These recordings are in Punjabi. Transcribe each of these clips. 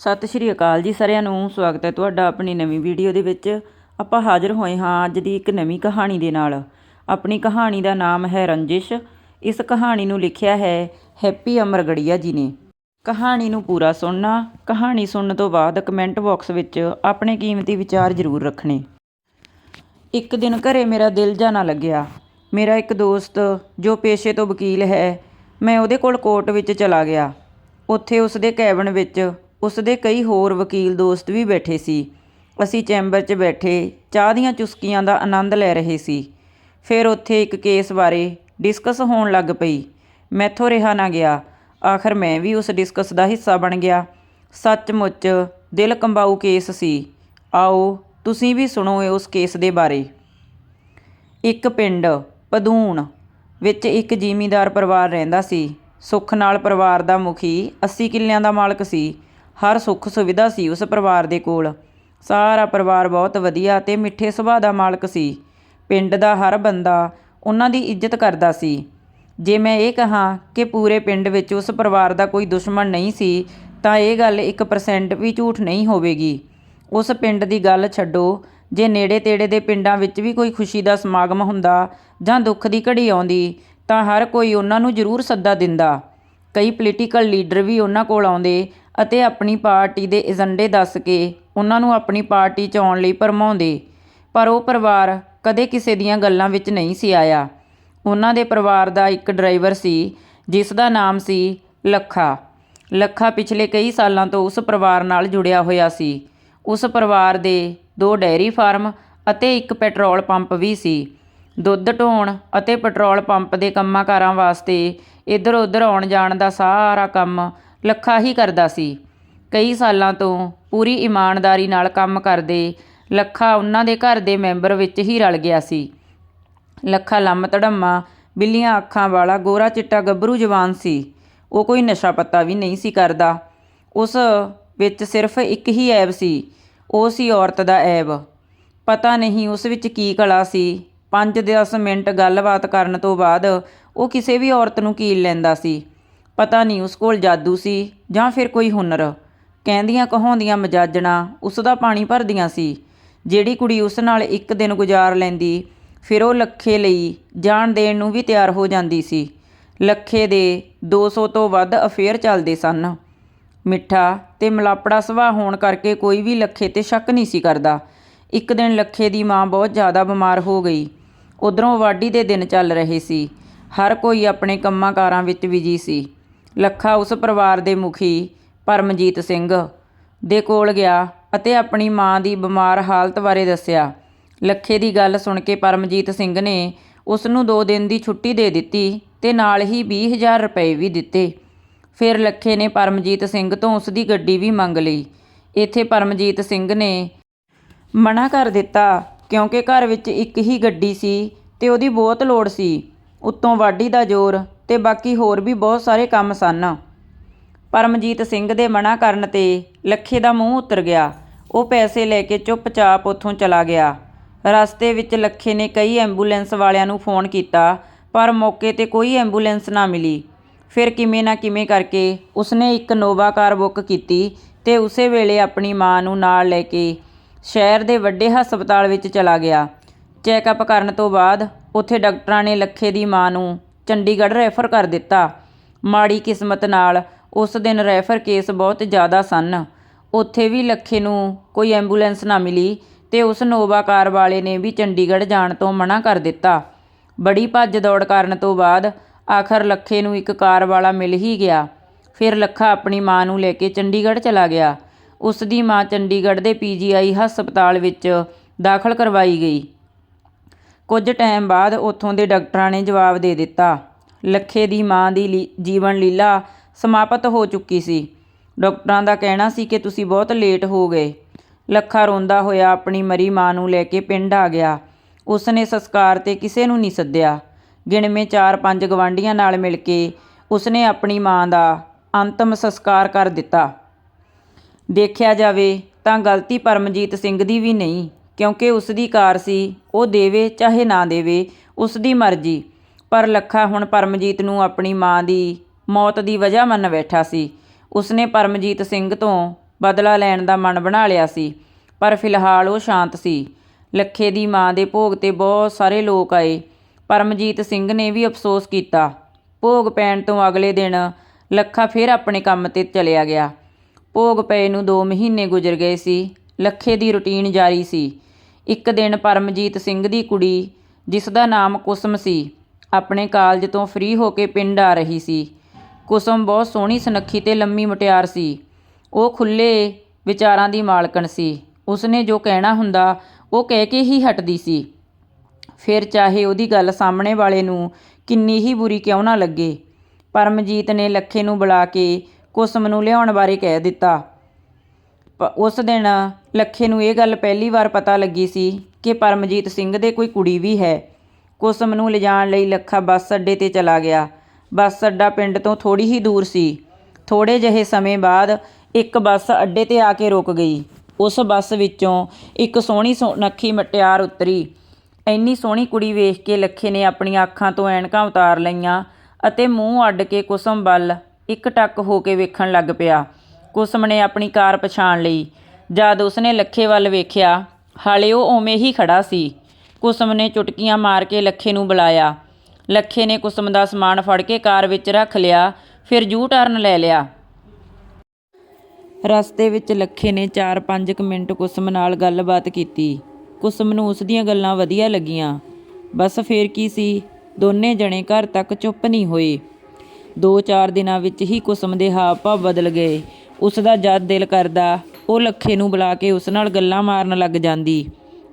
ਸਤਿ ਸ਼੍ਰੀ ਅਕਾਲ ਜੀ ਸਾਰਿਆਂ ਨੂੰ, ਸਵਾਗਤ ਹੈ ਤੁਹਾਡਾ ਆਪਣੀ ਨਵੀਂ ਵੀਡੀਓ ਦੇ ਵਿੱਚ। ਆਪਾਂ ਹਾਜ਼ਰ ਹੋਏ ਹਾਂ ਅੱਜ ਦੀ ਇੱਕ ਨਵੀਂ ਕਹਾਣੀ ਦੇ ਨਾਲ। ਆਪਣੀ ਕਹਾਣੀ ਦਾ ਨਾਮ ਹੈ ਰੰਜਿਸ਼। ਇਸ ਕਹਾਣੀ ਨੂੰ ਲਿਖਿਆ ਹੈ ਹੈਪੀ ਅਮਰਗੜੀਆ ਜੀ ਨੇ। ਕਹਾਣੀ ਨੂੰ ਪੂਰਾ ਸੁਣਨਾ, ਕਹਾਣੀ ਸੁਣਨ ਤੋਂ ਬਾਅਦ ਕਮੈਂਟ ਬਾਕਸ ਵਿੱਚ ਆਪਣੇ ਕੀਮਤੀ ਵਿਚਾਰ ਜ਼ਰੂਰ ਰੱਖਣੇ। ਇੱਕ ਦਿਨ ਘਰੇ ਮੇਰਾ ਦਿਲ ਜਾਣਾ ਲੱਗਿਆ। ਮੇਰਾ ਇੱਕ ਦੋਸਤ, ਜੋ ਪੇਸ਼ੇ ਤੋਂ ਵਕੀਲ ਹੈ, ਮੈਂ ਉਹਦੇ ਕੋਲ ਕੋਰਟ ਵਿੱਚ ਚਲਾ ਗਿਆ। ਉੱਥੇ ਉਸਦੇ ਕੈਬਨ ਵਿੱਚ ਉਸ ਦੇ ਕਈ ਹੋਰ ਵਕੀਲ ਦੋਸਤ ਵੀ ਬੈਠੇ ਸੀ। ਅਸੀਂ ਚੈਂਬਰ 'ਚ ਬੈਠੇ, ਚਾਹ ਦੀਆਂ ਚੁਸਕੀਆਂ ਦਾ ਆਨੰਦ ਲੈ ਰਹੇ ਸੀ। ਫਿਰ ਉੱਥੇ ਇੱਕ ਕੇਸ ਬਾਰੇ ਡਿਸਕਸ ਹੋਣ ਲੱਗ ਪਈ। ਮੈਥੋਂ ਰਿਹਾ ਨਾ ਗਿਆ। ਆਖਰ ਮੈਂ ਵੀ ਉਸ ਡਿਸਕਸ ਦਾ ਹਿੱਸਾ ਬਣ ਗਿਆ। ਸੱਚਮੁੱਚ ਦਿਲ ਕੰਬਾਊ ਕੇਸ ਸੀ। ਆਓ, ਤੁਸੀਂ ਵੀ ਸੁਣੋ ਉਸ ਕੇਸ ਦੇ ਬਾਰੇ। ਇੱਕ ਪਿੰਡ, ਪਦੂਣ, ਵਿੱਚ ਇੱਕ ਜ਼ਿਮੀਂਦਾਰ ਪਰਿਵਾਰ ਰਹਿੰਦਾ ਸੀ। ਸੁੱਖ ਨਾਲ ਪਰਿਵਾਰ ਦਾ ਮੁਖੀ 80 ਕਿੱਲਿਆਂ ਦਾ ਮਾਲਕ ਸੀ। ਹਰ ਸੁੱਖ ਸੁਵਿਧਾ ਸੀ ਉਸ ਪਰਿਵਾਰ ਦੇ ਕੋਲ। ਸਾਰਾ ਪਰਿਵਾਰ ਬਹੁਤ ਵਧੀਆ ਤੇ ਮਿੱਠੇ ਸੁਭਾਅ ਦਾ ਮਾਲਕ ਸੀ। ਪਿੰਡ ਦਾ ਹਰ ਬੰਦਾ ਉਹਨਾਂ ਦੀ ਇੱਜ਼ਤ ਕਰਦਾ ਸੀ। ਜੇ ਮੈਂ ਇਹ ਕਹਾਂ ਕਿ ਪੂਰੇ ਪਿੰਡ ਵਿੱਚ ਉਸ ਪਰਿਵਾਰ ਦਾ ਕੋਈ ਦੁਸ਼ਮਣ ਨਹੀਂ ਸੀ, ਤਾਂ ਇਹ ਗੱਲ 1% ਵੀ ਝੂਠ ਨਹੀਂ ਹੋਵੇਗੀ। ਉਸ ਪਿੰਡ ਦੀ ਗੱਲ ਛੱਡੋ, ਜੇ ਨੇੜੇ ਤੇੜੇ ਦੇ ਪਿੰਡਾਂ ਵਿੱਚ ਵੀ ਕੋਈ ਖੁਸ਼ੀ ਦਾ ਸਮਾਗਮ ਹੁੰਦਾ ਜਾਂ ਦੁੱਖ ਦੀ ਘੜੀ ਆਉਂਦੀ, ਤਾਂ ਹਰ ਕੋਈ ਉਹਨਾਂ ਨੂੰ ਜ਼ਰੂਰ ਸੱਦਾ ਦਿੰਦਾ। ਕਈ ਪੋਲੀਟੀਕਲ ਲੀਡਰ ਵੀ ਉਹਨਾਂ ਕੋਲ ਆਉਂਦੇ ਅਤੇ ਆਪਣੀ ਪਾਰਟੀ ਦੇ ਏਜੰਡੇ ਦੱਸ ਕੇ ਉਹਨਾਂ ਨੂੰ ਆਪਣੀ ਪਾਰਟੀ 'ਚ ਆਉਣ ਲਈ ਭਰਮਾਉਂਦੇ। ਪਰ ਉਹ ਪਰਿਵਾਰ ਕਦੇ ਕਿਸੇ ਦੀਆਂ ਗੱਲਾਂ ਵਿੱਚ ਨਹੀਂ ਸੀ ਆਇਆ। ਉਹਨਾਂ ਦੇ ਪਰਿਵਾਰ ਦਾ ਇੱਕ ਡਰਾਈਵਰ ਸੀ, ਜਿਸ ਦਾ ਨਾਮ ਸੀ ਲੱਖਾ। ਲੱਖਾ ਪਿਛਲੇ ਕਈ ਸਾਲਾਂ ਤੋਂ ਉਸ ਪਰਿਵਾਰ ਨਾਲ ਜੁੜਿਆ ਹੋਇਆ ਸੀ। ਉਸ ਪਰਿਵਾਰ ਦੇ ਦੋ ਡੈਰੀ ਫਾਰਮ ਅਤੇ ਇੱਕ ਪੈਟਰੋਲ ਪੰਪ ਵੀ ਸੀ। ਦੁੱਧ ਢੋਣ ਅਤੇ ਪੈਟਰੋਲ ਪੰਪ ਦੇ ਕੰਮਾਂ-ਕਾਰਾਂ ਵਾਸਤੇ ਇੱਧਰ ਉੱਧਰ ਆਉਣ ਜਾਣ ਦਾ ਸਾਰਾ ਕੰਮ ਲੱਖਾ ਹੀ ਕਰਦਾ ਸੀ। ਕਈ ਸਾਲਾਂ ਤੋਂ ਪੂਰੀ ਇਮਾਨਦਾਰੀ ਨਾਲ ਕੰਮ ਕਰਦੇ ਲੱਖਾ ਉਹਨਾਂ ਦੇ ਘਰ ਦੇ ਮੈਂਬਰ ਵਿੱਚ ਹੀ ਰਲ ਗਿਆ ਸੀ। ਲੱਖਾ ਲੰਮ ਤੜੰਮਾ ਬਿੱਲੀਆਂ ਅੱਖਾਂ ਵਾਲਾ, ਗੋਰਾ ਚਿੱਟਾ ਗੱਭਰੂ ਜਵਾਨ ਸੀ। ਉਹ ਕੋਈ ਨਸ਼ਾ ਪੱਤਾ ਵੀ ਨਹੀਂ ਸੀ ਕਰਦਾ। ਉਸ ਵਿੱਚ ਸਿਰਫ ਇੱਕ ਹੀ ਐਬ ਸੀ। ਉਹ ਸੀ ਔਰਤ ਦਾ ਐਬ। ਪਤਾ ਨਹੀਂ ਉਸ ਵਿੱਚ ਕੀ ਕਲਾ ਸੀ। 5-10 ਮਿੰਟ ਗੱਲਬਾਤ ਕਰਨ ਤੋਂ ਬਾਅਦ ਉਹ ਕਿਸੇ ਵੀ ਔਰਤ ਨੂੰ ਕੀਲ ਲੈਂਦਾ ਸੀ। ਪਤਾ ਨਹੀਂ ਉਸ ਕੋਲ ਜਾਦੂ ਸੀ ਜਾਂ ਫਿਰ ਕੋਈ ਹੁਨਰ। ਕਹਿੰਦੀਆਂ ਕਹਾਉਂਦੀਆਂ ਮਜਾਜਣਾ ਉਸ ਦਾ ਪਾਣੀ ਭਰਦੀਆਂ ਸੀ। ਜਿਹੜੀ ਕੁੜੀ ਉਸ ਨਾਲ ਇੱਕ ਦਿਨ ਗੁਜ਼ਾਰ ਲੈਂਦੀ, ਫਿਰ ਉਹ ਲੱਖੇ ਲਈ ਜਾਣ ਦੇਣ ਨੂੰ ਵੀ ਤਿਆਰ ਹੋ ਜਾਂਦੀ ਸੀ। ਲੱਖੇ ਦੇ 200 ਤੋਂ ਵੱਧ ਅਫੇਅਰ ਚੱਲਦੇ ਸਨ। ਮਿੱਠਾ ਤੇ ਮਲਾਪੜਾ ਸੁਭਾਅ ਹੋਣ ਕਰਕੇ ਕੋਈ ਵੀ ਲੱਖੇ ਤੇ ਸ਼ੱਕ ਨਹੀਂ ਸੀ ਕਰਦਾ। ਇੱਕ ਦਿਨ ਲੱਖੇ ਦੀ ਮਾਂ ਬਹੁਤ ਜ਼ਿਆਦਾ ਬਿਮਾਰ ਹੋ ਗਈ। ਉਧਰੋਂ ਵਾਢੀ ਦੇ ਦਿਨ ਚੱਲ ਰਹੇ ਸੀ। ਹਰ ਕੋਈ ਆਪਣੇ ਕੰਮਾਂ ਕਾਰਾਂ ਵਿੱਚ ਬਿਜ਼ੀ ਸੀ। ਲੱਖਾ ਉਸ ਪਰਿਵਾਰ ਦੇ ਮੁਖੀ ਪਰਮਜੀਤ ਸਿੰਘ ਦੇ ਕੋਲ ਗਿਆ ਅਤੇ ਆਪਣੀ ਮਾਂ ਦੀ ਬਿਮਾਰ ਹਾਲਤ ਬਾਰੇ ਦੱਸਿਆ। ਲੱਖੇ ਦੀ ਗੱਲ ਸੁਣ ਕੇ ਪਰਮਜੀਤ ਸਿੰਘ ਨੇ ਉਸ ਨੂੰ 2 ਦਿਨ ਦੀ ਛੁੱਟੀ ਦੇ ਦਿੱਤੀ ਤੇ ਨਾਲ ਹੀ 20000 ਰੁਪਏ ਵੀ ਦਿੱਤੇ। ਫਿਰ ਲੱਖੇ ਨੇ ਪਰਮਜੀਤ ਸਿੰਘ ਤੋਂ ਉਸ ਦੀ ਗੱਡੀ ਵੀ ਮੰਗ ਲਈ। ਇੱਥੇ ਪਰਮਜੀਤ ਸਿੰਘ ਨੇ ਮਨਾ ਕਰ ਦਿੱਤਾ ਕਿਉਂਕਿ ਘਰ ਵਿੱਚ ਇੱਕ ਹੀ ਗੱਡੀ ਸੀ ਤੇ ਉਹਦੀ ਬਹੁਤ ਲੋੜ ਸੀ। ਉੱਤੋਂ ਵਾਢੀ ਦਾ ਜ਼ੋਰ ਤੇ ਬਾਕੀ ਹੋਰ ਵੀ ਬਹੁਤ ਸਾਰੇ ਕੰਮ ਸਨ। ਪਰਮਜੀਤ ਸਿੰਘ ਦੇ ਮਨਾ ਕਰਨ ਤੇ ਲੱਖੇ ਦਾ ਮੂੰਹ ਉਤਰ ਗਿਆ। ਉਹ ਪੈਸੇ ਲੈ ਕੇ ਚੁੱਪਚਾਪ ਉੱਥੋਂ ਚਲਾ ਗਿਆ। ਰਸਤੇ ਵਿੱਚ ਲੱਖੇ ਨੇ ਕਈ ਐਂਬੂਲੈਂਸ ਵਾਲਿਆਂ ਨੂੰ ਫੋਨ ਕੀਤਾ, ਪਰ ਮੌਕੇ ਤੇ ਕੋਈ ਐਂਬੂਲੈਂਸ ਨਾ ਮਿਲੀ। ਫਿਰ ਕਿਵੇਂ ਨਾ ਕਿਵੇਂ ਕਰਕੇ ਉਸਨੇ ਇੱਕ ਨੋਵਾ ਕਾਰ ਬੁੱਕ ਕੀਤੀ ਤੇ ਉਸੇ ਵੇਲੇ ਆਪਣੀ ਮਾਂ ਨੂੰ ਨਾਲ ਲੈ ਕੇ ਸ਼ਹਿਰ ਦੇ ਵੱਡੇ ਹਸਪਤਾਲ ਵਿੱਚ ਚਲਾ ਗਿਆ। ਚੈੱਕਅਪ ਕਰਨ ਤੋਂ ਬਾਅਦ ਉੱਥੇ ਡਾਕਟਰਾਂ ਨੇ ਲੱਖੇ ਦੀ ਮਾਂ ਨੂੰ ਚੰਡੀਗੜ੍ਹ ਰੈਫਰ ਕਰ ਦਿੱਤਾ। ਮਾੜੀ ਕਿਸਮਤ ਨਾਲ ਉਸ ਦਿਨ ਰੈਫਰ ਕੇਸ ਬਹੁਤ ਜ਼ਿਆਦਾ ਸਨ। ਉੱਥੇ ਵੀ ਲੱਖੇ ਨੂੰ ਕੋਈ ਐਂਬੂਲੈਂਸ ਨਾ ਮਿਲੀ ਤੇ ਉਸ ਨੋਵਾ ਕਾਰ ਵਾਲੇ ਨੇ ਵੀ ਚੰਡੀਗੜ੍ਹ ਜਾਣ ਤੋਂ ਮਨਾ ਕਰ ਦਿੱਤਾ। ਬੜੀ ਭੱਜ ਦੌੜ ਕਰਨ ਤੋਂ ਬਾਅਦ ਆਖਰ ਲੱਖੇ ਨੂੰ ਇੱਕ ਕਾਰ ਵਾਲਾ ਮਿਲ ਹੀ ਗਿਆ। ਫਿਰ ਲੱਖਾ ਆਪਣੀ ਮਾਂ ਨੂੰ ਲੈ ਕੇ ਚੰਡੀਗੜ੍ਹ ਚਲਾ ਗਿਆ। ਉਸ ਦੀ ਮਾਂ ਚੰਡੀਗੜ੍ਹ ਦੇ ਪੀਜੀਆਈ ਹਸਪਤਾਲ ਵਿੱਚ ਦਾਖਲ ਕਰਵਾਈ ਗਈ। ਕੁਝ ਟਾਈਮ ਬਾਅਦ ਉੱਥੋਂ ਦੇ ਡਾਕਟਰਾਂ ਨੇ ਜਵਾਬ ਦੇ ਦਿੱਤਾ। ਲੱਖੇ ਦੀ ਮਾਂ ਦੀ ਲੀ- ਜੀਵਨ ਲੀਲਾ ਸਮਾਪਤ ਹੋ ਚੁੱਕੀ ਸੀ। ਡਾਕਟਰਾਂ ਦਾ ਕਹਿਣਾ ਸੀ ਕਿ ਤੁਸੀਂ ਬਹੁਤ ਲੇਟ ਹੋ ਗਏ। ਲੱਖਾ ਰੋਂਦਾ ਹੋਇਆ ਆਪਣੀ ਮਰੀ ਮਾਂ ਨੂੰ ਲੈ ਕੇ ਪਿੰਡ ਆ ਗਿਆ। ਉਸਨੇ ਸੰਸਕਾਰ ਤੇ ਕਿਸੇ ਨੂੰ ਨਹੀਂ ਸੱਦਿਆ। ਗਿਣਵੇਂ 4-5 ਗਵਾਂਢੀਆਂ ਨਾਲ ਮਿਲ ਕੇ ਉਸਨੇ ਆਪਣੀ ਮਾਂ ਦਾ ਅੰਤਮ ਸੰਸਕਾਰ ਕਰ ਦਿੱਤਾ। ਦੇਖਿਆ ਜਾਵੇ ਤਾਂ ਗਲਤੀ ਪਰਮਜੀਤ ਸਿੰਘ ਦੀ ਵੀ ਨਹੀਂ ਕਿਉਂਕਿ ਉਸ ਦੀ ਕਾਰ ਸੀ, ਉਹ ਦੇਵੇ ਚਾਹੇ ਨਾ ਦੇਵੇ ਉਸ ਦੀ ਮਰਜ਼ੀ। ਪਰ ਲੱਖਾ ਹੁਣ ਪਰਮਜੀਤ ਨੂੰ ਆਪਣੀ ਮਾਂ ਦੀ ਮੌਤ ਦੀ ਵਜ੍ਹਾ ਮੰਨ ਬੈਠਾ ਸੀ। ਉਸਨੇ ਪਰਮਜੀਤ ਸਿੰਘ ਤੋਂ ਬਦਲਾ ਲੈਣ ਦਾ ਮਨ ਬਣਾ ਲਿਆ ਸੀ, ਪਰ ਫਿਲਹਾਲ ਉਹ ਸ਼ਾਂਤ ਸੀ। ਲੱਖੇ ਦੀ ਮਾਂ ਦੇ ਭੋਗ ਤੇ ਬਹੁਤ ਸਾਰੇ ਲੋਕ ਆਏ। ਪਰਮਜੀਤ ਸਿੰਘ ਨੇ ਵੀ ਅਫਸੋਸ ਕੀਤਾ। ਭੋਗ ਪੈਣ ਤੋਂ ਅਗਲੇ ਦਿਨ ਲੱਖਾ ਫਿਰ ਆਪਣੇ ਕੰਮ ਤੇ ਚਲਿਆ ਗਿਆ। ਭੋਗ ਪਏ ਨੂੰ 2 ਮਹੀਨੇ ਗੁਜ਼ਰ ਗਏ ਸੀ। ਲੱਖੇ ਦੀ ਰੁਟੀਨ ਜਾਰੀ ਸੀ। ਇੱਕ ਦਿਨ ਪਰਮਜੀਤ ਸਿੰਘ ਦੀ ਕੁੜੀ, ਜਿਸ ਦਾ ਨਾਮ ਕੁਸਮ ਸੀ, ਆਪਣੇ ਕਾਲਜ ਤੋਂ ਫ੍ਰੀ ਹੋ ਕੇ ਪਿੰਡ ਆ ਰਹੀ ਸੀ। ਕੁਸਮ ਬਹੁਤ ਸੋਹਣੀ ਸੁਨੱਖੀ ਤੇ ਲੰਮੀ ਮੁਟਿਆਰ ਸੀ। ਉਹ ਖੁੱਲੇ ਵਿਚਾਰਾਂ ਦੀ ਮਾਲਕਣ ਸੀ। ਉਸਨੇ ਜੋ ਕਹਿਣਾ ਹੁੰਦਾ, ਉਹ ਕਹਿ ਕੇ ਹੀ ਹਟਦੀ ਸੀ। ਫਿਰ ਚਾਹੇ ਉਹਦੀ ਗੱਲ ਸਾਹਮਣੇ ਵਾਲੇ ਨੂੰ ਕਿੰਨੀ ਹੀ ਬੁਰੀ ਕਿਉਂ ਨਾ ਲੱਗੇ, ਪਰਮਜੀਤ ਨੇ ਲੱਖੇ ਨੂੰ ਬੁਲਾ ਕੇ ਕੁਸਮ ਨੂੰ ਲਿਆਉਣ ਬਾਰੇ ਕਹਿ ਦਿੱਤਾ। ਪ- ਉਸ ਦਿਨ ਲੱਖੇ ਨੂੰ ਇਹ ਗੱਲ ਪਹਿਲੀ ਵਾਰ ਪਤਾ ਲੱਗੀ ਸੀ ਕਿ ਪਰਮਜੀਤ ਸਿੰਘ ਦੇ ਕੋਈ ਕੁੜੀ ਵੀ ਹੈ। ਕੁਸਮ ਨੂੰ ਲਿਜਾਣ ਲਈ ਲੱਖਾ ਬੱਸ ਅੱਡੇ ਤੇ ਚਲਾ ਗਿਆ। ਬੱਸ ਅੱਡਾ ਪਿੰਡ ਤੋਂ ਥੋੜੀ ਹੀ ਦੂਰ ਸੀ। ਥੋੜੇ ਜਿਹੇ ਸਮੇਂ ਬਾਅਦ ਇੱਕ ਬੱਸ ਅੱਡੇ ਤੇ ਆ ਕੇ ਰੁਕ ਗਈ। ਉਸ ਬੱਸ ਵਿੱਚੋਂ ਇੱਕ ਸੋਹਣੀ ਸੁਨੱਖੀ ਮਟਿਆਰ ਉਤਰੀ। ਇੰਨੀ ਸੋਹਣੀ ਕੁੜੀ ਵੇਖ ਕੇ ਲੱਖੇ ਨੇ ਆਪਣੀਆਂ ਅੱਖਾਂ ਤੋਂ ਐਨਕਾਂ ਉਤਾਰ ਲਈਆਂ ਅਤੇ ਮੂੰਹ ਅੱਡ ਕੇ ਕੁਸਮ ਵੱਲ ਇੱਕ ਟੱਕ ਹੋ ਕੇ ਵੇਖਣ ਲੱਗ ਪਿਆ। ਕੁਸਮ ਨੇ ਆਪਣੀ ਕਾਰ ਪਛਾਣ ਲਈ। ਜਦ ਉਸਨੇ ਲੱਖੇ ਵੱਲ ਵੇਖਿਆ, ਹਾਲੇ ਉਹ ਉਵੇਂ ਹੀ ਖੜਾ ਸੀ। ਕੁਸਮ ਨੇ ਚੁਟਕੀਆਂ ਮਾਰ ਕੇ ਲੱਖੇ ਨੂੰ ਬੁਲਾਇਆ। ਲੱਖੇ ਨੇ ਕੁਸਮ ਦਾ ਸਮਾਨ ਫੜ ਕੇ ਕਾਰ ਵਿੱਚ ਰੱਖ ਲਿਆ, ਫਿਰ ਯੂ ਟਰਨ ਲੈ ਲਿਆ। ਰਸਤੇ ਵਿੱਚ ਲੱਖੇ ਨੇ 4-5 ਮਿੰਟ ਕੁਸਮ ਨਾਲ ਗੱਲਬਾਤ ਕੀਤੀ। ਕੁਸਮ ਨੂੰ ਉਸ ਦੀਆਂ ਗੱਲਾਂ ਵਧੀਆ ਲੱਗੀਆਂ। ਬਸ ਫੇਰ ਕੀ ਸੀ? ਦੋਨੇ ਜਣੇ ਘਰ ਤੱਕ ਚੁੱਪ ਨਹੀਂ ਹੋਏ। 2-4 ਦਿਨਾਂ ਵਿੱਚ ਹੀ ਕੁਸਮ ਦੇ ਹਾਵ ਭਾਵ ਬਦਲ ਗਏ। ਉਸ ਦਾ ਜਦ ਦਿਲ ਕਰਦਾ ਉਹ ਲੱਖੇ ਨੂੰ ਬੁਲਾ ਕੇ ਉਸ ਨਾਲ ਗੱਲਾਂ ਮਾਰਨ ਲੱਗ ਜਾਂਦੀ।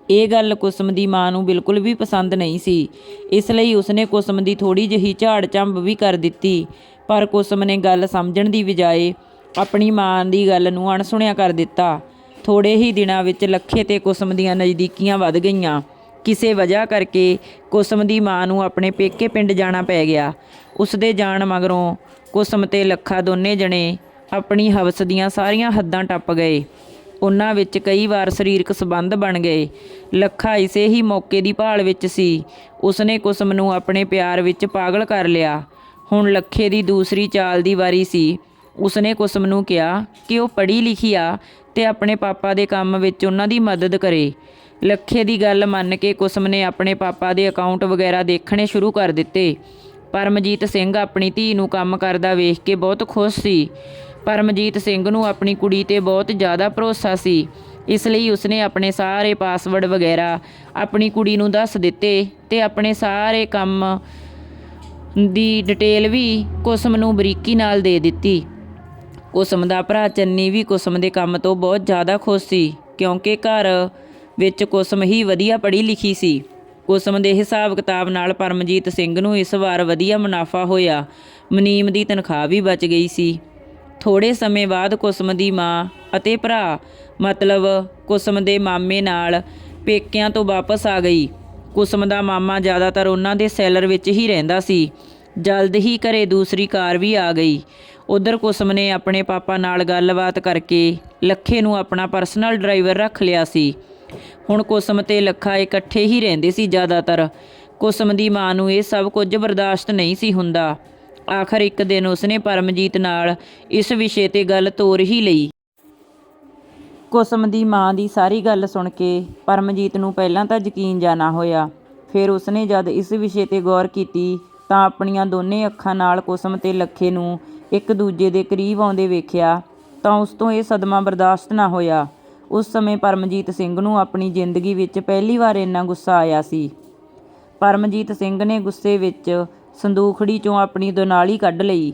ਇਹ ਗੱਲ ਕੁਸਮ ਦੀ ਮਾਂ ਨੂੰ ਬਿਲਕੁਲ ਵੀ ਪਸੰਦ ਨਹੀਂ ਸੀ। ਇਸ ਲਈ ਉਸਨੇ ਕੁਸਮ ਦੀ ਥੋੜੀ ਜਿਹੀ ਝਾੜ ਝੰਬ ਵੀ ਕਰ ਦਿੱਤੀ। ਪਰ ਕੁਸਮ ਨੇ ਗੱਲ ਸਮਝਣ ਦੀ ਬਜਾਏ ਆਪਣੀ ਮਾਂ ਦੀ ਗੱਲ ਨੂੰ ਅਣਸੁਣਿਆ ਕਰ ਦਿੱਤਾ। ਥੋੜੇ ਹੀ ਦਿਨਾਂ ਵਿੱਚ ਲੱਖੇ ਤੇ ਕੁਸਮ ਦੀਆਂ ਨਜ਼ਦੀਕੀਆਂ ਵੱਧ ਗਈਆਂ। ਕਿਸੇ ਵਜ੍ਹਾ ਕਰਕੇ ਕੁਸਮ ਦੀ ਮਾਂ ਨੂੰ ਆਪਣੇ ਪੇਕੇ ਪਿੰਡ ਜਾਣਾ ਪੈ ਗਿਆ। ਉਸ ਦੇ ਜਾਣ ਮਗਰੋਂ ਕੁਸਮ ਤੇ ਲੱਖਾ ਦੋਨੇ ਜਣੇ ਆਪਣੀ ਹਵਸ ਦੀਆਂ ਸਾਰੀਆਂ ਹੱਦਾਂ ਟੱਪ ਗਏ। ਉਹਨਾਂ ਵਿੱਚ ਕਈ ਵਾਰ ਸਰੀਰਕ ਸਬੰਧ ਬਣ ਗਏ। ਲੱਖਾ ਇਸੇ ਹੀ ਮੌਕੇ ਦੀ ਭਾਲ ਵਿੱਚ ਸੀ। ਉਸਨੇ ਕੁਸਮ ਨੂੰ ਆਪਣੇ ਪਿਆਰ ਵਿੱਚ ਪਾਗਲ ਕਰ ਲਿਆ। ਹੁਣ ਲੱਖੇ ਦੀ ਦੂਸਰੀ ਚਾਲ ਦੀ ਵਾਰੀ ਸੀ। ਉਸਨੇ ਕੁਸਮ ਨੂੰ ਕਿਹਾ ਕਿ ਉਹ ਪੜ੍ਹੀ ਲਿਖੀ ਆ ਤੇ ਆਪਣੇ ਪਾਪਾ ਦੇ ਕੰਮ ਵਿੱਚ ਉਹਨਾਂ ਦੀ ਮਦਦ ਕਰੇ। ਲੱਖੇ ਦੀ ਗੱਲ ਮੰਨ ਕੇ ਕੁਸਮ ਨੇ ਆਪਣੇ ਪਾਪਾ ਦੇ ਅਕਾਊਂਟ ਵਗੈਰਾ ਦੇਖਣੇ ਸ਼ੁਰੂ ਕਰ ਦਿੱਤੇ। ਪਰਮਜੀਤ ਸਿੰਘ ਆਪਣੀ ਧੀ ਨੂੰ ਕੰਮ ਕਰਦਾ ਵੇਖ ਕੇ ਬਹੁਤ ਖੁਸ਼ ਸੀ। ਪਰਮਜੀਤ ਸਿੰਘ ਨੂੰ ਆਪਣੀ ਕੁੜੀ ਤੇ ਬਹੁਤ ਜ਼ਿਆਦਾ ਭਰੋਸਾ ਸੀ। ਇਸ ਲਈ ਉਸਨੇ ਆਪਣੇ ਸਾਰੇ ਪਾਸਵਰਡ ਵਗੈਰਾ ਆਪਣੀ ਕੁੜੀ ਨੂੰ ਦੱਸ ਦਿੱਤੇ ਤੇ ਆਪਣੇ ਸਾਰੇ ਕੰਮ ਦੀ ਡਿਟੇਲ ਵੀ ਕੁਸਮ ਨੂੰ ਬਰੀਕੀ ਨਾਲ ਦੇ ਦਿੱਤੀ। ਕੁਸਮ ਦਾ ਭਰਾ ਚੰਨੀ ਵੀ ਕੁਸਮ ਦੇ ਕੰਮ ਤੋਂ ਬਹੁਤ ਜ਼ਿਆਦਾ ਖੁਸ਼ ਸੀ, ਕਿਉਂਕਿ ਘਰ ਵਿੱਚ ਕੁਸਮ ਹੀ ਵਧੀਆ ਪੜ੍ਹੀ ਲਿਖੀ ਸੀ। ਕੁਸਮ ਦੇ ਹਿਸਾਬ ਕਿਤਾਬ ਨਾਲ ਪਰਮਜੀਤ ਸਿੰਘ ਨੂੰ ਇਸ ਵਾਰ ਵਧੀਆ ਮੁਨਾਫਾ ਹੋਇਆ। ਮਨੀਮ ਦੀ ਤਨਖਾਹ ਵੀ ਬਚ ਗਈ ਸੀ। ਥੋੜੇ ਸਮੇਂ ਬਾਅਦ ਕੁਸਮ ਦੀ ਮਾਂ ਅਤੇ ਭਰਾ, ਮਤਲਬ ਕੁਸਮ ਦੇ ਮਾਮੇ ਨਾਲ ਪੇਕਿਆਂ ਤੋਂ ਵਾਪਸ ਆ ਗਈ। ਕੁਸਮ ਦਾ ਮਾਮਾ ਜ਼ਿਆਦਾਤਰ ਉਹਨਾਂ ਦੇ ਸੈਲਰ ਵਿੱਚ ਹੀ ਰਹਿੰਦਾ ਸੀ। ਜਲਦ ਹੀ ਘਰੇ ਦੂਸਰੀ ਕਾਰ ਵੀ ਆ ਗਈ। ਉਧਰ ਕੁਸਮ ਨੇ ਆਪਣੇ ਪਾਪਾ ਨਾਲ ਗੱਲਬਾਤ ਕਰਕੇ ਲੱਖੇ ਨੂੰ ਆਪਣਾ ਪਰਸਨਲ ਡਰਾਈਵਰ ਰੱਖ ਲਿਆ ਸੀ। ਹੁਣ ਕੁਸਮ ਤੇ ਲੱਖਾ ਇਕੱਠੇ ਹੀ ਰਹਿੰਦੇ ਸੀ ਜ਼ਿਆਦਾਤਰ। ਕੁਸਮ ਦੀ ਮਾਂ ਨੂੰ ਇਹ ਸਭ ਕੁਝ ਬਰਦਾਸ਼ਤ ਨਹੀਂ ਸੀ ਹੁੰਦਾ। ਆਖਰ ਇੱਕ ਦਿਨ ਉਸਨੇ ਪਰਮਜੀਤ ਨਾਲ ਇਸ ਵਿਸ਼ੇ ਤੇ ਗੱਲ ਤੋਰ ਹੀ ਲਈ। ਕੁਸਮ ਦੀ ਮਾਂ ਦੀ ਸਾਰੀ ਗੱਲ ਸੁਣ ਕੇ ਪਰਮਜੀਤ ਨੂੰ ਪਹਿਲਾਂ ਤਾਂ ਯਕੀਨ ਜਾਣਾ ਹੋਇਆ। ਫਿਰ ਉਸਨੇ ਜਦ ਇਸ ਵਿਸ਼ੇ ਤੇ ਗੌਰ ਕੀਤੀ ਤਾਂ ਆਪਣੀਆਂ ਦੋਨੇ ਅੱਖਾਂ ਨਾਲ ਕੁਸਮ ਤੇ ਲੱਖੇ ਨੂੰ ਇੱਕ ਦੂਜੇ ਦੇ ਕਰੀਬ ਆਉਂਦੇ ਵੇਖਿਆ ਤਾਂ ਉਸ ਤੋਂ ਇਹ ਸਦਮਾ ਬਰਦਾਸ਼ਤ ਨਾ ਹੋਇਆ। ਉਸ ਸਮੇਂ ਪਰਮਜੀਤ ਸਿੰਘ ਨੂੰ ਆਪਣੀ ਜ਼ਿੰਦਗੀ ਵਿੱਚ ਪਹਿਲੀ ਵਾਰ ਇੰਨਾ ਗੁੱਸਾ ਆਇਆ ਸੀ। ਪਰਮਜੀਤ ਸਿੰਘ ਨੇ ਗੁੱਸੇ ਵਿੱਚ ਸੰਦੂਖੜੀ ਚੋਂ ਆਪਣੀ ਦੁਨਾਲੀ ਕੱਢ ਲਈ।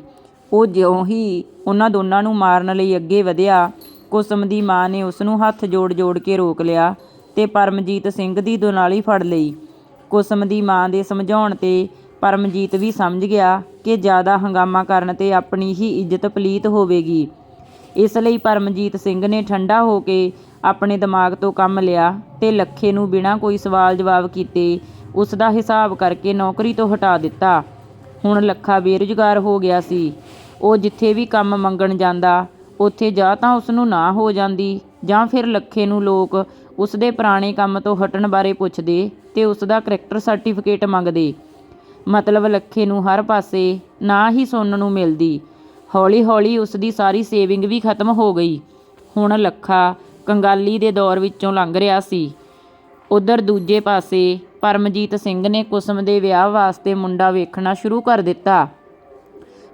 ਉਹ ਜਿਉਂ ਹੀ ਉਹਨਾਂ ਦੋਨਾਂ ਨੂੰ ਮਾਰਨ ਲਈ ਅੱਗੇ ਵਧਿਆ, ਕੁਸਮ ਦੀ ਮਾਂ ਨੇ ਉਸ ਨੂੰ ਹੱਥ ਜੋੜ-ਜੋੜ ਕੇ ਰੋਕ ਲਿਆ ਤੇ ਪਰਮਜੀਤ ਸਿੰਘ ਦੀ ਦੁਨਾਲੀ ਫੜ ਲਈ। ਕੁਸਮ ਦੀ ਮਾਂ ਦੇ ਸਮਝਾਉਣ ਤੇ ਪਰਮਜੀਤ ਵੀ ਸਮਝ ਗਿਆ ਕਿ ਜ਼ਿਆਦਾ ਹੰਗਾਮਾ ਕਰਨ ਤੇ ਆਪਣੀ ਹੀ ਇੱਜ਼ਤ ਪਲੀਤ ਹੋਵੇਗੀ। ਇਸ ਲਈ ਪਰਮਜੀਤ ਸਿੰਘ ਨੇ ਠੰਡਾ ਹੋ ਕੇ ਆਪਣੇ ਦਿਮਾਗ ਤੋਂ ਕੰਮ ਲਿਆ ਤੇ ਲੱਖੇ ਨੂੰ ਬਿਨਾਂ ਕੋਈ ਸਵਾਲ ਜਵਾਬ ਕੀਤੇ ਉਸ ਦਾ ਹਿਸਾਬ ਕਰਕੇ ਨੌਕਰੀ ਤੋਂ ਹਟਾ ਦਿੱਤਾ। ਹੁਣ ਲੱਖਾ ਬੇਰੁਜ਼ਗਾਰ ਹੋ ਗਿਆ ਸੀ। ਉਹ ਜਿੱਥੇ ਵੀ ਕੰਮ ਮੰਗਣ ਜਾਂਦਾ, ਉੱਥੇ ਜਾਂ ਤਾਂ ਉਸ ਨੂੰ ਨਾ ਹੋ ਜਾਂਦੀ, ਜਾਂ ਫਿਰ ਲੱਖੇ ਨੂੰ ਲੋਕ ਉਸ ਦੇ ਪੁਰਾਣੇ ਕੰਮ ਤੋਂ ਹਟਣ ਬਾਰੇ ਪੁੱਛਦੇ ਤੇ ਉਸ ਦਾ ਕਰੈਕਟਰ ਸਰਟੀਫਿਕੇਟ ਮੰਗਦੇ। ਮਤਲਬ ਲੱਖੇ ਨੂੰ ਹਰ ਪਾਸੇ ਨਾ ਹੀ ਸੁਣਨ ਨੂੰ ਮਿਲਦੀ। ਹੌਲੀ-ਹੌਲੀ ਉਸ ਦੀ ਸਾਰੀ ਸੇਵਿੰਗ ਵੀ ਖਤਮ ਹੋ ਗਈ। ਹੁਣ ਲੱਖਾ ਕੰਗਾਲੀ ਦੇ ਦੌਰ ਵਿੱਚੋਂ ਲੰਘ ਰਿਹਾ ਸੀ। ਉਧਰ ਦੂਜੇ ਪਾਸੇ ਪਰਮਜੀਤ ਸਿੰਘ ਨੇ ਕੁਸਮ ਦੇ ਵਿਆਹ ਵਾਸਤੇ ਮੁੰਡਾ ਵੇਖਣਾ ਸ਼ੁਰੂ ਕਰ ਦਿੱਤਾ।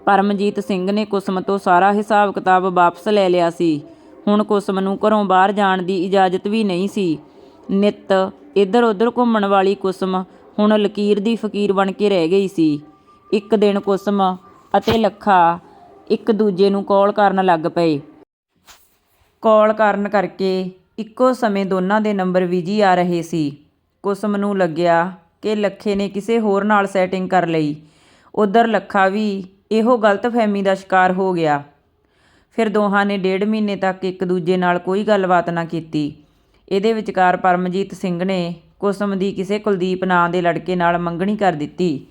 ਪਰਮਜੀਤ ਸਿੰਘ ਨੇ ਕੁਸਮ ਤੋਂ ਸਾਰਾ ਹਿਸਾਬ ਕਿਤਾਬ ਵਾਪਸ ਲੈ ਲਿਆ ਸੀ। ਹੁਣ ਕੁਸਮ ਨੂੰ ਘਰੋਂ ਬਾਹਰ ਜਾਣ ਦੀ ਇਜਾਜ਼ਤ ਵੀ ਨਹੀਂ ਸੀ। ਨਿੱਤ ਇੱਧਰ ਉੱਧਰ ਘੁੰਮਣ ਵਾਲੀ ਕੁਸਮ ਹੁਣ ਲਕੀਰ ਦੀ ਫਕੀਰ ਬਣ ਕੇ ਰਹਿ ਗਈ ਸੀ। ਇੱਕ ਦਿਨ ਕੁਸਮ ਅਤੇ ਲੱਖਾ ਇੱਕ ਦੂਜੇ ਨੂੰ ਕਾਲ ਕਰਨ ਲੱਗ ਪਏ। ਕਾਲ ਕਰਨ ਕਰਕੇ ਇੱਕੋ ਸਮੇਂ ਦੋਨਾਂ ਦੇ ਨੰਬਰ ਵਿਜੀ ਆ ਰਹੇ ਸੀ। ਕੁਸਮ ਨੂੰ ਲੱਗਿਆ ਕਿ ਲੱਖੇ ਨੇ ਕਿਸੇ ਹੋਰ ਨਾਲ ਸੈਟਿੰਗ ਕਰ ਲਈ। ਉਧਰ ਲੱਖਾ ਵੀ ਇਹੋ ਗਲਤਫਹਿਮੀ ਦਾ ਸ਼ਿਕਾਰ ਹੋ ਗਿਆ। ਫਿਰ ਦੋਹਾਂ ਨੇ ਡੇਢ ਮਹੀਨੇ ਤੱਕ ਇੱਕ ਦੂਜੇ ਨਾਲ ਕੋਈ ਗੱਲਬਾਤ ਨਾ ਕੀਤੀ। ਇਹਦੇ ਵਿਚਕਾਰ ਪਰਮਜੀਤ ਸਿੰਘ ਨੇ ਕੁਸਮ ਦੀ ਕਿਸੇ ਕੁਲਦੀਪ ਨਾਂ ਦੇ ਲੜਕੇ ਨਾਲ ਮੰਗਣੀ ਕਰ ਦਿੱਤੀ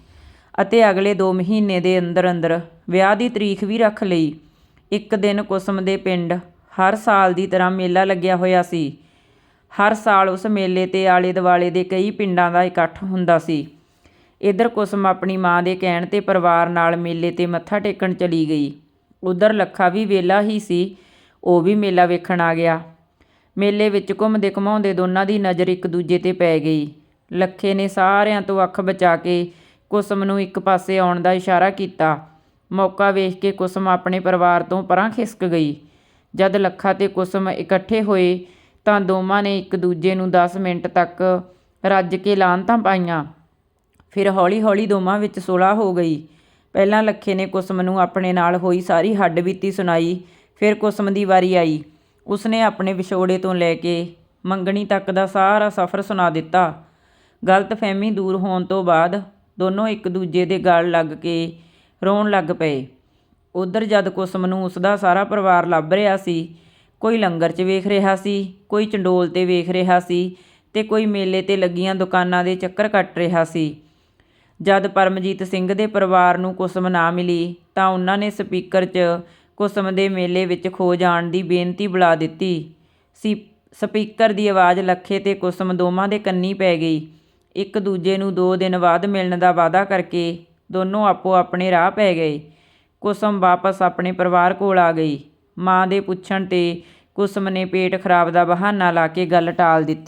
ਅਤੇ ਅਗਲੇ 2 ਮਹੀਨੇ ਦੇ ਅੰਦਰ ਅੰਦਰ ਵਿਆਹ ਦੀ ਤਰੀਕ ਵੀ ਰੱਖ ਲਈ। ਇੱਕ ਦਿਨ ਕੁਸਮ ਦੇ ਪਿੰਡ ਹਰ ਸਾਲ ਦੀ ਤਰ੍ਹਾਂ ਮੇਲਾ ਲੱਗਿਆ ਹੋਇਆ ਸੀ। ਹਰ ਸਾਲ ਉਸ ਮੇਲੇ ਤੇ ਆਲੇ ਦੁਆਲੇ ਦੇ ਕਈ ਪਿੰਡਾਂ ਦਾ ਇਕੱਠ ਹੁੰਦਾ ਸੀ। ਇਧਰ ਕੁਸਮ ਆਪਣੀ ਮਾਂ ਦੇ ਕਹਿਣ ਤੇ ਪਰਿਵਾਰ ਨਾਲ ਮੇਲੇ ਤੇ ਮੱਥਾ ਟੇਕਣ ਚਲੀ ਗਈ। ਉਧਰ ਲੱਖਾ ਵੀ ਵੇਲਾ ਹੀ ਸੀ, ਉਹ ਵੀ ਮੇਲਾ ਵੇਖਣ ਆ ਗਿਆ। ਮੇਲੇ ਵਿੱਚ ਘੁੰਮਦੇ ਘਮਾਉਂਦੇ ਦੋਨਾਂ ਦੀ ਨਜ਼ਰ ਇੱਕ ਦੂਜੇ ਤੇ ਪੈ ਗਈ। ਲੱਖੇ ਨੇ ਸਾਰਿਆਂ ਤੋਂ ਅੱਖ ਬਚਾ ਕੇ ਕੁਸਮ ਨੂੰ ਇੱਕ ਪਾਸੇ ਆਉਣ ਦਾ ਇਸ਼ਾਰਾ ਕੀਤਾ। ਮੌਕਾ ਵੇਖ ਕੇ ਕੁਸਮ ਆਪਣੇ ਪਰਿਵਾਰ ਤੋਂ ਪਰਾਂ ਖਿਸਕ ਗਈ। ਜਦ ਲੱਖਾ ਤੇ ਕੁਸਮ ਇਕੱਠੇ ਹੋਏ ਤਾਂ ਦੋਵਾਂ ਨੇ ਇੱਕ ਦੂਜੇ ਨੂੰ 10 ਮਿੰਟ ਤੱਕ ਰੱਜ ਕੇ ਲਾਹਨਤਾਂ ਪਾਈਆਂ। ਫਿਰ ਹੌਲੀ-ਹੌਲੀ ਦੋਵਾਂ ਵਿੱਚ ਸੁਲ੍ਹਾ ਹੋ ਗਈ। ਪਹਿਲਾਂ ਲੱਖੇ ਨੇ ਕੁਸਮ ਨੂੰ ਆਪਣੇ ਨਾਲ ਹੋਈ ਸਾਰੀ ਹੱਡ-ਬੀਤੀ ਸੁਣਾਈ, ਫਿਰ ਕੁਸਮ ਦੀ ਵਾਰੀ ਆਈ। ਉਸਨੇ ਆਪਣੇ ਵਿਛੋੜੇ ਤੋਂ ਲੈ ਕੇ ਮੰਗਣੀ ਤੱਕ ਦਾ ਸਾਰਾ ਸਫ਼ਰ ਸੁਣਾ ਦਿੱਤਾ। ਗਲਤਫਹਿਮੀ ਦੂਰ ਹੋਣ ਤੋਂ ਬਾਅਦ ਦੋਨੋਂ ਇੱਕ ਦੂਜੇ ਦੇ ਗਲ ਲੱਗ ਕੇ ਰੋਣ ਲੱਗ ਪਏ। ਉਧਰ ਜਦ ਕੁਸਮ ਨੂੰ ਉਸਦਾ ਸਾਰਾ ਪਰਿਵਾਰ ਲੱਭ ਰਿਹਾ ਸੀ, ਕੋਈ ਲੰਗਰ 'ਚ ਵੇਖ ਰਿਹਾ ਸੀ, ਕੋਈ ਚੰਡੋਲ ਤੇ ਵੇਖ ਰਿਹਾ ਸੀ ਤੇ ਕੋਈ ਮੇਲੇ ਤੇ ਲੱਗੀਆਂ ਦੁਕਾਨਾਂ ਦੇ ਚੱਕਰ ਕੱਟ ਰਿਹਾ ਸੀ। ਜਦ ਪਰਮਜੀਤ ਸਿੰਘ ਦੇ ਪਰਿਵਾਰ ਨੂੰ ਕੁਸਮ ਨਾ ਮਿਲੀ ਤਾਂ ਉਹਨਾਂ ਨੇ ਸਪੀਕਰ 'ਚ ਕੁਸਮ ਦੇ ਮੇਲੇ ਵਿੱਚ ਖੋ ਜਾਣ ਦੀ ਬੇਨਤੀ ਬੁਲਾ ਦਿੱਤੀ। ਸੀ, ਸਪੀਕਰ ਦੀ ਆਵਾਜ਼ ਲੱਖੇ ਤੇ ਕੁਸਮ ਦੋਵਾਂ ਦੇ ਕੰਨੀ ਪੈ ਗਈ। ਇੱਕ ਦੂਜੇ ਨੂੰ 2 ਦਿਨ ਬਾਅਦ ਮਿਲਣ ਦਾ ਵਾਅਦਾ ਕਰਕੇ ਦੋਨੋਂ ਆਪੋ ਆਪਣੇ ਰਾਹ ਪੈ ਗਏ। ਕੁਸਮ ਵਾਪਸ ਆਪਣੇ ਪਰਿਵਾਰ ਕੋਲ ਆ ਗਈ। ਮਾਂ ਦੇ ਪੁੱਛਣ ਤੇ ਕੁਸਮ ਨੇ ਪੇਟ ਖਰਾਬ ਦਾ ਬਹਾਨਾ ਲਾ ਕੇ ਗੱਲ ਟਾਲ ਦਿੱਤੀ।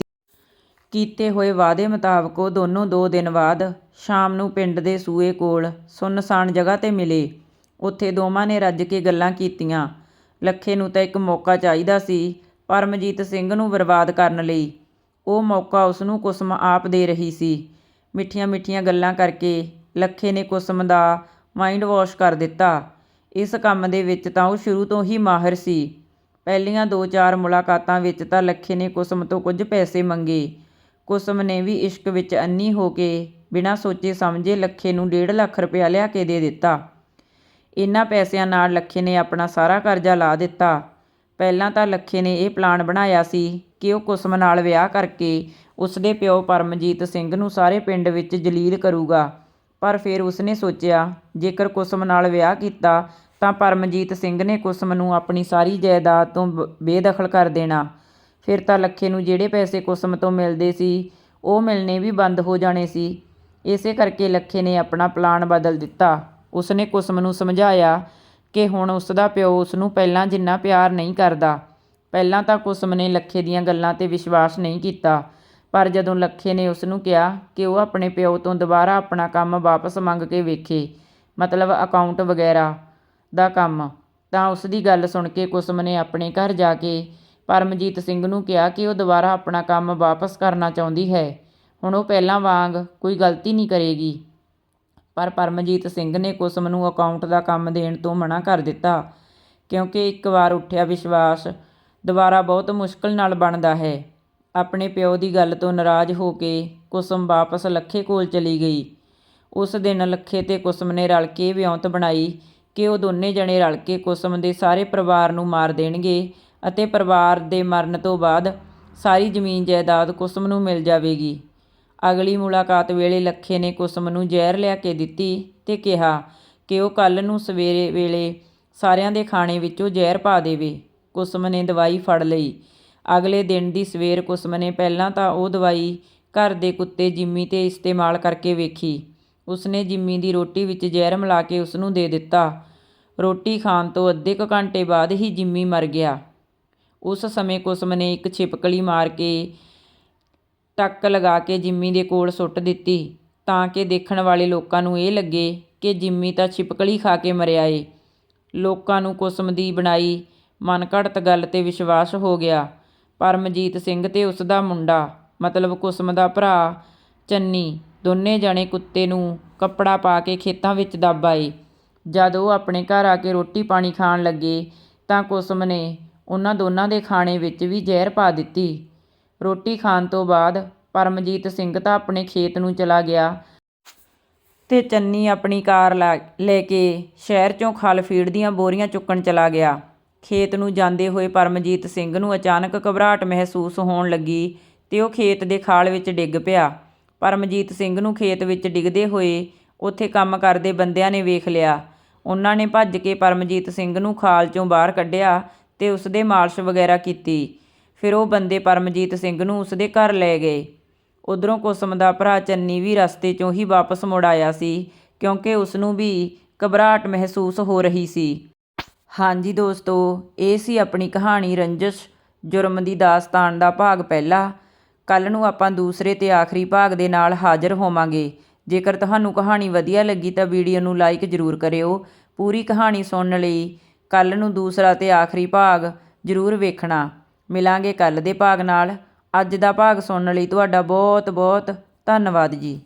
ਕੀਤੇ ਹੋਏ ਵਾਅਦੇ ਮੁਤਾਬਕ ਉਹ ਦੋਨੋਂ 2 ਦਿਨ ਬਾਅਦ ਸ਼ਾਮ ਨੂੰ ਪਿੰਡ ਦੇ ਸੂਏ ਕੋਲ ਸੁੰਨਸਾਨ ਜਗ੍ਹਾ ਤੇ ਮਿਲੇ। ਉੱਥੇ ਦੋਵਾਂ ਨੇ ਰੱਜ ਕੇ ਗੱਲਾਂ ਕੀਤੀਆਂ। ਲੱਖੇ ਨੂੰ ਤਾਂ ਇੱਕ ਮੌਕਾ ਚਾਹੀਦਾ ਸੀ ਪਰਮਜੀਤ ਸਿੰਘ ਨੂੰ ਬਰਬਾਦ ਕਰਨ ਲਈ। ਉਹ ਮੌਕਾ ਉਸ ਨੂੰ ਕੁਸਮ ਆਪ ਦੇ ਰਹੀ ਸੀ। ਮਿੱਠੀਆਂ-ਮਿੱਠੀਆਂ ਗੱਲਾਂ ਕਰਕੇ ਲੱਖੇ ਨੇ ਕੁਸਮ ਦਾ ਮਾਈਂਡ ਵਾਸ਼ ਕਰ ਦਿੱਤਾ। ਇਸ ਕੰਮ ਦੇ ਵਿੱਚ ਤਾਂ ਉਹ ਸ਼ੁਰੂ ਤੋਂ ਹੀ ਮਾਹਿਰ ਸੀ। ਪਹਿਲੀਆਂ 2-4 ਮੁਲਾਕਾਤਾਂ ਵਿੱਚ ਤਾਂ ਲੱਖੇ ਨੇ ਕੁਸਮ ਤੋਂ ਕੁਝ ਪੈਸੇ ਮੰਗੇ। ਕੁਸਮ ਨੇ ਵੀ ਇਸ਼ਕ ਵਿੱਚ ਅੰਨੀ ਹੋ ਕੇ ਬਿਨਾਂ ਸੋਚੇ ਸਮਝੇ ਲੱਖੇ ਨੂੰ 1.5 ਲੱਖ ਰੁਪਇਆ ਲਿਆ ਕੇ ਦੇ ਦਿੱਤਾ। ਇਹਨਾਂ ਪੈਸਿਆਂ ਨਾਲ ਲੱਖੇ ਨੇ ਆਪਣਾ ਸਾਰਾ ਕਰਜ਼ਾ ਲਾ ਦਿੱਤਾ। ਪਹਿਲਾਂ ਤਾਂ ਲੱਖੇ ਨੇ ਇਹ ਪਲਾਨ ਬਣਾਇਆ ਸੀ ਕਿ ਉਹ ਕੁਸਮ ਨਾਲ ਵਿਆਹ ਕਰਕੇ ਉਸਦੇ ਪਿਓ ਪਰਮਜੀਤ ਸਿੰਘ ਨੂੰ ਸਾਰੇ ਪਿੰਡ ਵਿੱਚ ਜਲੀਲ ਕਰੂਗਾ। ਪਰ ਫਿਰ ਉਸਨੇ ਸੋਚਿਆ, ਜੇਕਰ ਕੁਸਮ ਨਾਲ ਵਿਆਹ ਕੀਤਾ, ਤਾਂ ਪਰਮਜੀਤ ਸਿੰਘ ਨੇ ਕੁਸਮ ਨੂੰ ਆਪਣੀ ਸਾਰੀ ਜਾਇਦਾਦ ਤੋਂ ਬ- ਬੇਦਖਲ ਕਰ ਦੇਣਾ। ਫਿਰ ਤਾਂ ਲੱਖੇ ਨੂੰ ਜਿਹੜੇ ਪੈਸੇ ਕੁਸਮ ਤੋਂ ਮਿਲਦੇ ਸੀ, ਉਹ ਮਿਲਣੇ ਵੀ ਬੰਦ ਹੋ ਜਾਣੇ ਸੀ। ਇਸੇ ਕਰਕੇ ਲੱਖੇ ਨੇ ਆਪਣਾ ਪਲਾਨ ਬਦਲ ਦਿੱਤਾ। ਉਸਨੇ ਕੁਸਮ ਨੂੰ ਸਮਝਾਇਆ ਕਿ ਹੁਣ ਉਸਦਾ ਪਿਓ ਉਸ ਨੂੰ ਪਹਿਲਾਂ ਜਿੰਨਾ ਪਿਆਰ ਨਹੀਂ ਕਰਦਾ, ਪਹਿਲਾਂ ਤਾਂ ਕੁਸਮ ਨੇ ਲੱਖੇ ਦੀਆਂ ਗੱਲਾਂ ਤੇ ਵਿਸ਼ਵਾਸ ਨਹੀਂ ਕੀਤਾ। ਪਰ ਜਦੋਂ ਲੱਖੇ ਨੇ ਉਸ ਨੂੰ ਕਿਹਾ ਕਿ ਉਹ ਆਪਣੇ ਪਿਓ ਤੋਂ ਦੁਬਾਰਾ ਆਪਣਾ ਕੰਮ ਵਾਪਸ ਮੰਗ ਕੇ ਵੇਖੇ, ਮਤਲਬ ਅਕਾਊਂਟ ਵਗੈਰਾ ਦਾ ਕੰਮ, ਤਾਂ ਉਸ ਦੀ ਗੱਲ ਸੁਣ ਕੇ ਕੁਸਮ ਨੇ ਆਪਣੇ ਘਰ ਜਾ ਕੇ ਪਰਮਜੀਤ ਸਿੰਘ ਨੂੰ ਕਿਹਾ ਕਿ ਉਹ ਦੁਬਾਰਾ ਆਪਣਾ ਕੰਮ ਵਾਪਸ ਕਰਨਾ ਚਾਹੁੰਦੀ ਹੈ। ਹੁਣ ਉਹ ਪਹਿਲਾਂ ਵਾਂਗ ਕੋਈ ਗਲਤੀ ਨਹੀਂ ਕਰੇਗੀ। ਪਰ ਪਰਮਜੀਤ ਸਿੰਘ ਨੇ ਕੁਸਮ ਨੂੰ ਅਕਾਊਂਟ ਦਾ ਕੰਮ ਦੇਣ ਤੋਂ ਮਨਾ ਕਰ ਦਿੱਤਾ, ਕਿਉਂਕਿ ਇੱਕ ਵਾਰ ਉੱਠਿਆ ਵਿਸ਼ਵਾਸ ਦੁਬਾਰਾ ਬਹੁਤ ਮੁਸ਼ਕਲ ਨਾਲ ਬਣਦਾ ਹੈ। ਆਪਣੇ ਪਿਓ ਦੀ ਗੱਲ ਤੋਂ ਨਾਰਾਜ਼ ਹੋ ਕੇ ਕੁਸਮ ਵਾਪਸ ਲੱਖੇ ਕੋਲ ਚਲੀ ਗਈ। ਉਸ ਦਿਨ ਲੱਖੇ ਤੇ ਕੁਸਮ ਨੇ ਰਲ ਕੇ ਵਿਉਂਤ ਬਣਾਈ ਕਿ ਉਹ ਦੋਨੇ ਜਣੇ ਰਲ ਕੇ ਕੁਸਮ ਦੇ ਸਾਰੇ ਪਰਿਵਾਰ ਨੂੰ ਮਾਰ ਦੇਣਗੇ ਅਤੇ ਪਰਿਵਾਰ ਦੇ ਮਰਨ ਤੋਂ ਬਾਅਦ ਸਾਰੀ ਜ਼ਮੀਨ ਜਾਇਦਾਦ ਕੁਸਮ ਨੂੰ ਮਿਲ ਜਾਵੇਗੀ। ਅਗਲੀ ਮੁਲਾਕਾਤ ਵੇਲੇ ਲੱਖੇ ਨੇ ਕੁਸਮ ਨੂੰ ਜ਼ਹਿਰ ਲਿਆ ਕੇ ਦਿੱਤੀ ਤੇ ਕਿਹਾ ਕਿ ਉਹ ਕੱਲ ਨੂੰ ਸਵੇਰੇ ਵੇਲੇ ਸਾਰਿਆਂ ਦੇ ਖਾਣੇ ਵਿੱਚੋਂ ਜ਼ਹਿਰ ਪਾ ਦੇਵੇ। ਕੁਸਮ ਨੇ ਦਵਾਈ ਫੜ ਲਈ ਅਗਲੇ ਦਿਨ ਦੀ ਸਵੇਰ ਕੁਸਮ ਨੇ ਪਹਿਲਾਂ ਤਾਂ ਉਹ ਦਵਾਈ ਘਰ ਦੇ ਕੁੱਤੇ ਜਿੰਮੀ ਤੇ ਇਸਤੇਮਾਲ ਕਰਕੇ ਵੇਖੀ। ਉਸਨੇ ਜਿੰਮੀ ਦੀ ਰੋਟੀ ਵਿੱਚ ਜ਼ਹਿਰ ਮਿਲਾ ਕੇ ਉਸ ਨੂੰ ਦੇ ਦਿੱਤਾ। ਰੋਟੀ ਖਾਣ ਤੋਂ ਅੱਧੇ ਕੁ ਘੰਟੇ ਬਾਅਦ ਹੀ ਜਿੰਮੀ ਮਰ ਗਿਆ। ਉਸ ਸਮੇਂ ਕੁਸਮ ਨੇ ਇੱਕ ਛਿਪਕਲੀ ਮਾਰ ਕੇ ਟੱਕ ਲਗਾ ਕੇ ਜਿੰਮੀ ਦੇ ਕੋਲ ਸੁੱਟ ਦਿੱਤੀ। ਤਾਂ ਕਿ ਦੇਖਣ ਵਾਲੇ ਲੋਕਾਂ ਨੂੰ ਇਹ ਲੱਗੇ ਕਿ ਜਿੰਮੀ ਤਾਂ ਛਿਪਕਲੀ ਖਾ ਕੇ ਮਰਿਆ ਏ। ਲੋਕਾਂ ਨੂੰ ਕੁਸਮ ਦੀ ਬਣਾਈ ਮਨਘੜਤ ਗੱਲ ਤੇ ਵਿਸ਼ਵਾਸ ਹੋ ਗਿਆ। ਪਰਮਜੀਤ ਸਿੰਘ ਤੇ ਉਸ ਦਾ ਮੁੰਡਾ, ਮਤਲਬ ਕੁਸਮ ਦਾ ਭਰਾ, ਚੰਨੀ। ਦੋਨੇ ਜਣੇ ਕੁੱਤੇ ਨੂੰ ਕੱਪੜਾ ਪਾ ਕੇ ਖੇਤਾਂ ਵਿੱਚ ਦੱਬ ਆਏ। ਜਦ ਉਹ ਆਪਣੇ ਘਰ ਆ ਕੇ ਰੋਟੀ ਪਾਣੀ ਖਾਣ ਲੱਗੇ, ਤਾਂ ਕੁਸਮ ਨੇ ਉਹਨਾਂ ਦੋਨਾਂ ਦੇ ਖਾਣੇ ਵਿੱਚ ਵੀ ਜ਼ਹਿਰ ਪਾ ਦਿੱਤੀ। ਰੋਟੀ ਖਾਣ ਤੋਂ ਬਾਅਦ ਪਰਮਜੀਤ ਸਿੰਘ ਤਾਂ ਆਪਣੇ ਖੇਤ ਨੂੰ ਚਲਾ ਗਿਆ ਤੇ ਚੰਨੀ ਆਪਣੀ ਕਾਰ ਲਾ- ਲੈ ਕੇ ਸ਼ਹਿਰ ਚੋਂ ਖਲ ਫੀਡ ਦੀਆਂ ਬੋਰੀਆਂ ਚੁੱਕਣ ਚਲਾ ਗਿਆ। ਖੇਤ ਨੂੰ ਜਾਂਦੇ ਹੋਏ ਪਰਮਜੀਤ ਸਿੰਘ ਨੂੰ ਅਚਾਨਕ ਘਬਰਾਹਟ ਮਹਿਸੂਸ ਹੋਣ ਲੱਗੀ ਤੇ ਉਹ ਖੇਤ ਦੇ ਖਾਲ ਵਿੱਚ ਡਿੱਗ ਪਿਆ। ਪਰਮਜੀਤ ਸਿੰਘ ਨੂੰ ਖੇਤ ਵਿੱਚ ਡਿੱਗਦੇ ਹੋਏ ਉੱਥੇ ਕੰਮ ਕਰਦੇ ਬੰਦਿਆਂ ਨੇ ਵੇਖ ਲਿਆ। ਉਹਨਾਂ ਨੇ ਭੱਜ ਕੇ ਪਰਮਜੀਤ ਸਿੰਘ ਨੂੰ ਖਾਲ ਚੋਂ ਬਾਹਰ ਕੱਢਿਆ ਤੇ ਉਸ ਦੇ ਮਾਲਿਸ਼ ਵਗੈਰਾ ਕੀਤੀ। ਫਿਰ ਉਹ ਬੰਦੇ ਪਰਮਜੀਤ ਸਿੰਘ ਨੂੰ ਉਸ ਦੇ ਘਰ ਲੈ ਗਏ। ਉਧਰੋਂ ਕੁਸਮ ਦਾ ਭਰਾ ਚੰਨੀ ਵੀ ਰਸਤੇ ਚੋਂ ਹੀ ਵਾਪਸ ਮੁੜ ਆਇਆ ਸੀ, ਕਿਉਂਕਿ ਉਸ ਨੂੰ ਵੀ ਘਬਰਾਹਟ ਮਹਿਸੂਸ ਹੋ ਰਹੀ ਸੀ। ਹਾਂਜੀ ਦੋਸਤੋ, ਇਹ ਸੀ ਆਪਣੀ ਕਹਾਣੀ ਰੰਜਸ਼, ਜੁਰਮ ਦੀ ਦਾਸਤਾਨ ਦਾ ਭਾਗ ਪਹਿਲਾ। ਕੱਲ ਨੂੰ ਆਪਾਂ ਦੂਸਰੇ ਤੇ ਆਖਰੀ ਭਾਗ ਦੇ ਨਾਲ ਹਾਜ਼ਰ ਹੋਵਾਂਗੇ। ਜੇਕਰ ਤੁਹਾਨੂੰ ਕਹਾਣੀ ਵਧੀਆ ਲੱਗੀ ਤਾਂ ਵੀਡੀਓ ਨੂੰ ਲਾਈਕ ਜ਼ਰੂਰ ਕਰਿਓ। ਪੂਰੀ ਕਹਾਣੀ ਸੁਣਨ ਲਈ ਕੱਲ ਨੂੰ ਦੂਸਰਾ ਤੇ ਆਖਰੀ ਭਾਗ ਜ਼ਰੂਰ ਵੇਖਣਾ। ਮਿਲਾਂਗੇ ਕੱਲ ਦੇ ਭਾਗ ਨਾਲ। ਅੱਜ ਦਾ ਭਾਗ ਸੁਣਨ ਲਈ ਤੁਹਾਡਾ ਬਹੁਤ ਬਹੁਤ ਧੰਨਵਾਦ ਜੀ।